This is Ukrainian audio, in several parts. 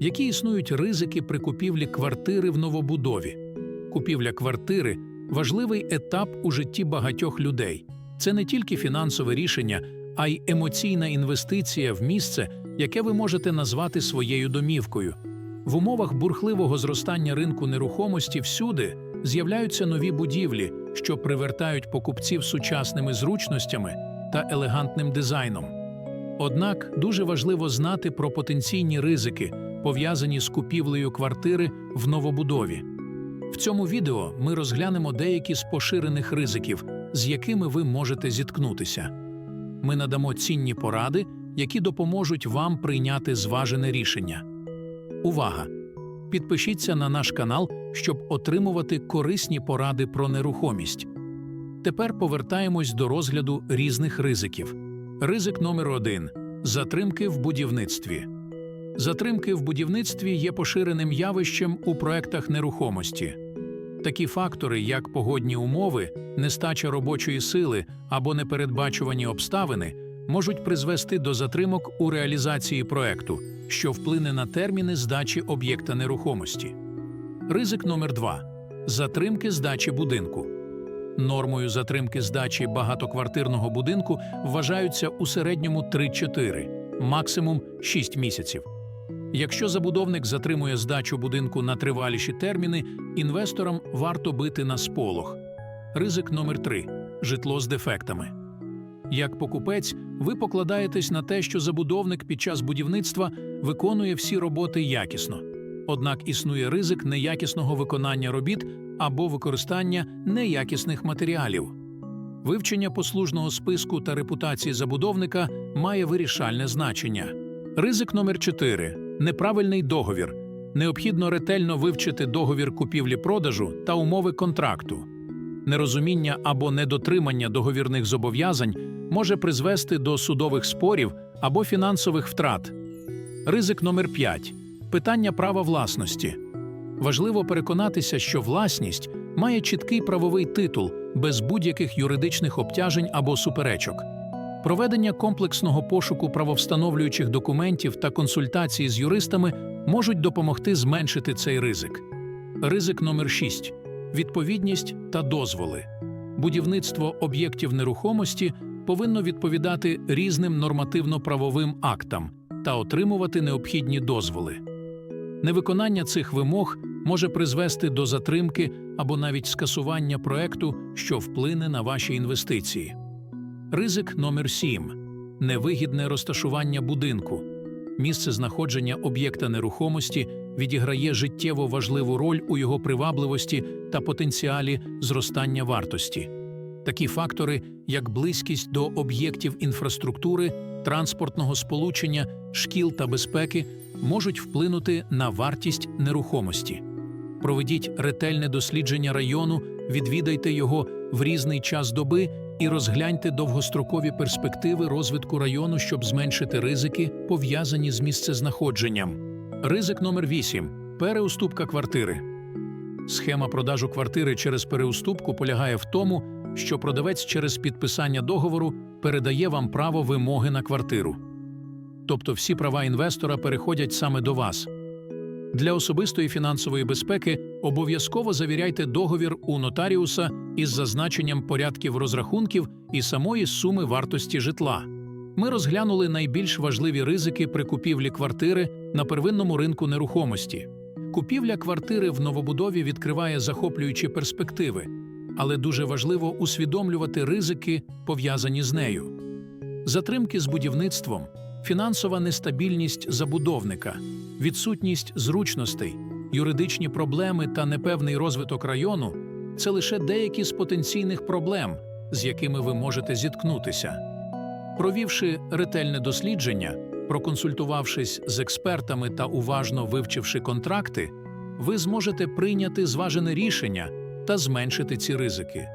Які існують ризики при купівлі квартири в новобудові? Купівля квартири важливий етап у житті багатьох людей. Це не тільки фінансове рішення, а й емоційна інвестиція в місце, яке ви можете назвати своєю домівкою. В умовах бурхливого зростання ринку нерухомості всюди з'являються нові будівлі, що привертають покупців сучасними зручностями та елегантним дизайном. Однак дуже важливо знати про потенційні ризики, пов'язані з купівлею квартири в новобудові. В цьому відео ми розглянемо деякі з поширених ризиків, з якими ви можете зіткнутися. Ми надамо цінні поради, які допоможуть вам прийняти зважене рішення. Увага! Підпишіться на наш канал, щоб отримувати корисні поради про нерухомість. Тепер повертаємось до розгляду різних ризиків. Ризик номер один затримки в будівництві. Затримки в будівництві є поширеним явищем у проектах нерухомості. Такі фактори, як погодні умови, нестача робочої сили або непередбачувані обставини, можуть призвести до затримок у реалізації проекту, що вплине на терміни здачі об'єкта нерухомості. Ризик номер 2 затримки здачі будинку. Нормою затримки здачі багатоквартирного будинку вважаються у середньому 3-4, максимум 6 місяців. Якщо забудовник затримує здачу будинку на триваліші терміни, інвесторам варто бити на сполох. Ризик номер 3 житло з дефектами. Як покупець, ви покладаєтесь на те, що забудовник під час будівництва виконує всі роботи якісно. Однак існує ризик неякісного виконання робіт або використання неякісних матеріалів. Вивчення послужного списку та репутації забудовника має вирішальне значення. Ризик номер 4 неправильний договір. Необхідно ретельно вивчити договір купівлі-продажу та умови контракту. Нерозуміння або недотримання договірних зобов'язань може призвести до судових спорів або фінансових втрат. Ризик номер 5 питання права власності. Важливо переконатися, що власність має чіткий правовий титул без будь-яких юридичних обтяжень або суперечок. Проведення комплексного пошуку правовстановлюючих документів та консультації з юристами можуть допомогти зменшити цей ризик. Ризик номер 6 відповідність та дозволи. Будівництво об'єктів нерухомості повинно відповідати різним нормативно-правовим актам та отримувати необхідні дозволи. Невиконання цих вимог може призвести до затримки або навіть скасування проекту, що вплине на ваші інвестиції. Ризик номер 7 невигідне розташування будинку. Місце знаходження об'єкта нерухомості відіграє життєво важливу роль у його привабливості та потенціалі зростання вартості. Такі фактори, як близькість до об'єктів інфраструктури, транспортного сполучення, шкіл та безпеки, можуть вплинути на вартість нерухомості. Проведіть ретельне дослідження району, відвідайте його в різний час доби і розгляньте довгострокові перспективи розвитку району, щоб зменшити ризики, пов'язані з місцезнаходженням. Ризик номер 8 переуступка квартири. Схема продажу квартири через переуступку полягає в тому, що продавець через підписання договору передає вам право вимоги на квартиру. Тобто всі права інвестора переходять саме до вас. Для особистої фінансової безпеки обов'язково завіряйте договір у нотаріуса із зазначенням порядків розрахунків і самої суми вартості житла. Ми розглянули найбільш важливі ризики при купівлі квартири на первинному ринку нерухомості. Купівля квартири в новобудові відкриває захоплюючі перспективи, але дуже важливо усвідомлювати ризики, пов'язані з нею. Затримки з будівництвом, фінансова нестабільність забудовника, відсутність зручностей, юридичні проблеми та непевний розвиток району це лише деякі з потенційних проблем, з якими ви можете зіткнутися. Провівши ретельне дослідження, проконсультувавшись з експертами та уважно вивчивши контракти, ви зможете прийняти зважене рішення та зменшити ці ризики.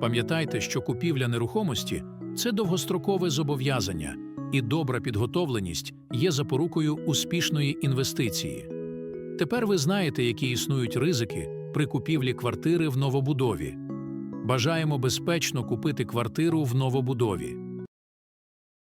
Пам'ятайте, що купівля нерухомості це довгострокове зобов'язання, і добра підготовленість є запорукою успішної інвестиції. Тепер ви знаєте, які існують ризики при купівлі квартири в новобудові. Бажаємо безпечно купити квартиру в новобудові.